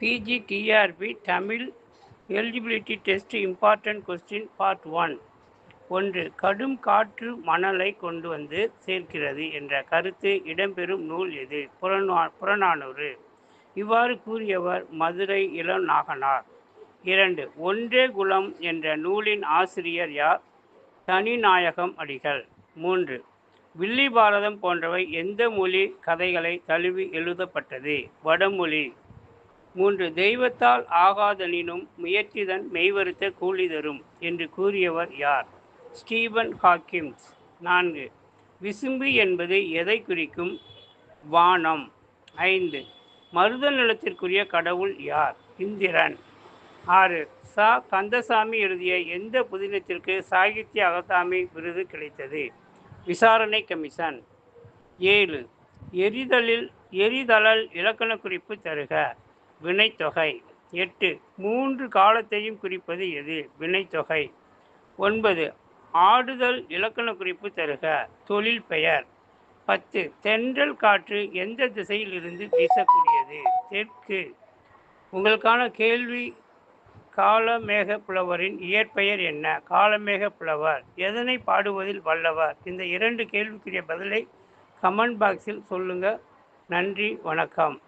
P G T R B Tamil eligibility test important question part one ஒன்று கடும் காற்று மணலை கொண்டு வந்து சேர்க்கிறது என்ற கருத்து இடம்பெறும் நூல் எது? புறநா புறநானூறு. இவ்வாறு கூறியவர் மதுரை இளநாகனார் இரண்டு ஒன்றே குலம் என்ற நூலின் ஆசிரியர் யார்? தனிநாயகம் அடிகள். மூன்று வில்லி பாரதம் போன்றவை எந்த மொழி கதைகளை தழுவி எழுதப்பட்டது? வடமொழி. மூன்று தெய்வத்தால் ஆகாதனினும் முயற்சிதன் மெய்வருத்த கூலி தரும் என்று கூறியவர் யார்? ஸ்டீபன் ஹாக்கிம்ஸ் நான்கு. விசும்பு என்பது எதை குறிக்கும்? வானம். ஐந்து. மருத நிலத்திற்குரிய கடவுள் யார்? இந்திரன். ஆறு. சா. கந்தசாமி எழுதிய எந்த புதினத்திற்கு சாகித்ய அகசாமி விருது கிடைத்தது? விசாரணை கமிஷன். ஏழு. எரிதலில் எரிதளல் இலக்கண குறிப்பு தருக. வினைத்தொகை. எட்டு மூன்று காலத்தையும் குறிப்பது எது? வினைத்தொகை. ஒன்பது ஆடுதல் இலக்கண குறிப்பு தருக. தொழில் பெயர். பத்து தென்றல் காற்று எந்த திசையிலிருந்து வீசக்கூடியது? தெற்கு. உங்களுக்கான கேள்வி காலமேக புலவரின் இயற்பெயர் என்ன? காலமேக புலவர் எதனை பாடுவதில் வல்லவர்? இந்த இரண்டு கேள்விக்குரிய பதிலை கமெண்ட் பாக்ஸில் சொல்லுங்கள் நன்றி வணக்கம்.